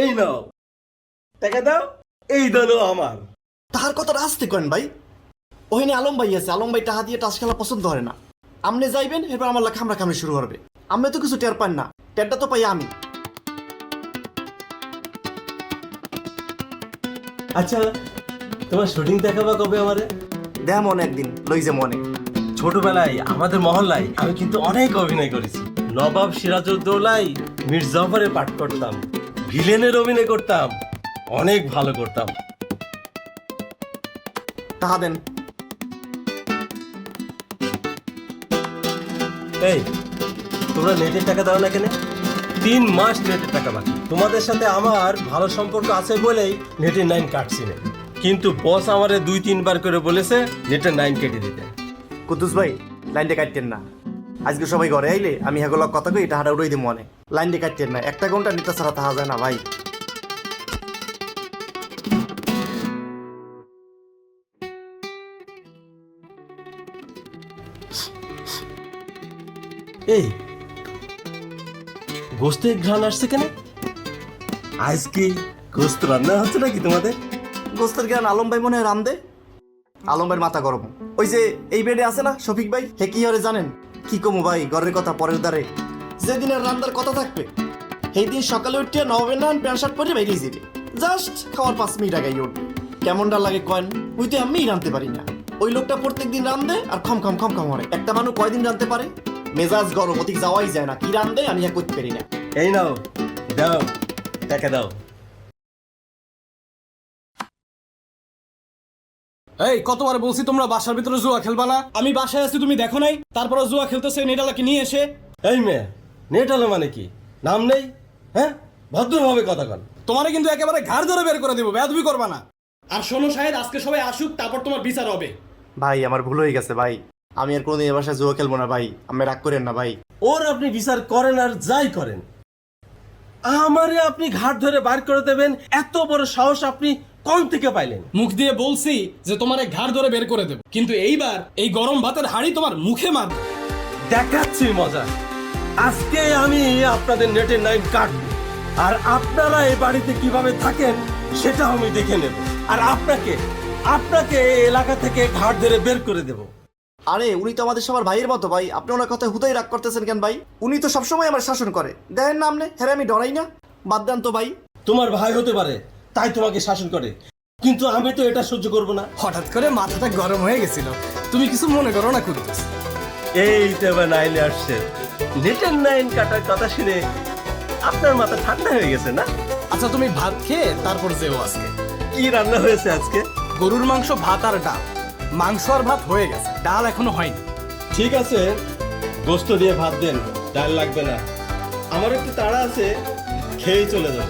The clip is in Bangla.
এই নাও। টাকা দাও এই দলও আমার। তাহার কথা আসতে কেন ভাই। ওখানে আলম ভাই আছে আলম ভাই টাহা দিয়ে টাস খেলা পছন্দ করে না। আমনে যাইবেন এরপর আমার লাগে খামড়া খামড়ি শুরু করবে। আমি তো কিছু টের পান না টেরটা তো পাই আমি। আচ্ছা তোমার শুটিং দেখাবা কবে আমারে? দেহ মনে একদিন লই যে মনে ছোটবেলায় আমাদের মহল্লায় আমি কিন্তু অনেক অভিনয় করেছি। নবাব সিরাজউদ্দৌলাই মীর জাফরের পাঠ করতাম। ভিলেনের অভিনয় করতাম। অনেক ভালো করতাম। টাহা দেন। এই তোমরা নেটের টাকা দাও না কেন? তিন মাস নেটের টাকা বাকি। তোমাদের সাথে আমার ভালো সম্পর্ক আছে বলেই নেটের নাইন কাটছি না। কিন্তু বস আমারে দুই তিনবার করে বলেছে নেটের নাইন কেটে দিতে। কুদ্দুস ভাই লাইনটা কাটতেন না। আজকে সবাই ঘরে আইলে আমি হেগুলো কথা কই টাহাটা উড়াই দিই মনে লাইন দিয়ে কাটতেন না একটা ঘণ্টা নিতে ছাড়া তাহা যায় না ভাই। এই গোস্তের ঘ্রাণ আসছে কেন? আজকে গোস্ত রান্না হচ্ছে নাকি তোমাদের? গোস্তের জ্ঞান আলম ভাই মনে হয় রাম দে আলম ভাইয়ের মাথা গরম। ওই যে এই বেডে আছে না শফিক ভাই হে কি হরে জানেন? কি কমু ভাই, ঘরের কথা পরের দ্বারে। যেদিনের রান্নার কথা থাকবে সেই দিন সকালে উঠে নবেন না প্যান্ট শার্ট পরে বেরিয়ে যাবে জাস্ট খাওয়ার পাঁচ মিনিট আগে উঠবে। কেমনটা লাগে কয়েন? উইতে আমি রাঁধতে পারি না। ওই লোকটা প্রত্যেক দিন রান্ধে আর খম খম খম খম হরে একটা মানুষ কয়দিন রাঁধতে পারে? মেজাজ গরম অতিক যাওয়াই যায় না। কি রান্ধে আমি আর করতে পারি না। এই নাও, দাও টাকা দাও। এই কতবার বলছি তোমরা বাসার ভিতরে জুয়া খেলবা না? আমি বাসায় আছি তুমি দেখো নাই। তারপরে জুয়া খেলতেছে নেটালাকে নিয়ে এসে। এই মেয়ে নেট হলো মানে কি? নাম নেই? হ্যাঁ? ভদ্রভাবে কথা কন। তোমারে কিন্তু একেবারে ঘাড় ধরে বের করে দেবো বেদবি করবা না। আর শোনো সাহেব আজকে সবাই আসুক তারপর তোমার বিচার হবে। ভাই আমার ভুল হয়ে গেছে ভাই। আমি আর কোনোদিন এ বাসায় জুয়া খেলব না ভাই। আমি রাগ করেন না ভাই। ওর আপনি বিচার করেন আর যাই করেন। আমারে আপনি ঘাট ধরে বার করে দেবেন। এত বড় সাহস আপনি কোন থেকে পাইলেন? মুখ দিয়ে বলছি যে তোমারে ঘাড় ধরে বের করে দেবো। কিন্তু এইবার এই গরম ভাতের হাড়ি তোমার মুখে মারবে। দেখাচ্ছি মজা। আজকে আমি আপনাদের নেটের লাইন কাটবো। আর আপনারা এই বাড়িতে কীভাবে থাকেন সেটা আমি দেখে নেব। আর আপনাকে আপনাকে এই এলাকা থেকে ঘাট ধরে বের করে দেব। আরে উনি তো আমাদের সবার ভাইয়ের মতো ভাই। আপনি ওনার কথা হুদাই রাগ করতেছেন কেন ভাই? উনি তো সবসময় আমার শাসন করে। দেখেন না আপনি হ্যাঁ আমি ডরাই না। বাদ দেন তো ভাই। তোমার ভাই হতে পারে তাই তোমাকে শাসন করে। কিন্তু আমি তো এটা সহ্য করব না। হঠাৎ করে মাথাটা গরম হয়ে গেছিল। তুমি কিছু মনে করো না কুদ্দুস এই তো এবার নাইনে আসছে। নেটের নাইন কাটার কথা শুনে আপনার মাথা ঠান্ডা হয়ে গেছে না? আচ্ছা তুমি ভাত খেয়ে তারপর যেও আজকে। কি রান্না হয়েছে আজকে? গরুর মাংস ভাত আর ডাল। মাংস আর ভাত হয়ে গেছে, ডাল এখনও হয়নি। ঠিক আছে, গোস্ত দিয়ে ভাত দেন, ডাল লাগবে না। আমার একটু তাড়া আছে, খেয়েই চলে যাব।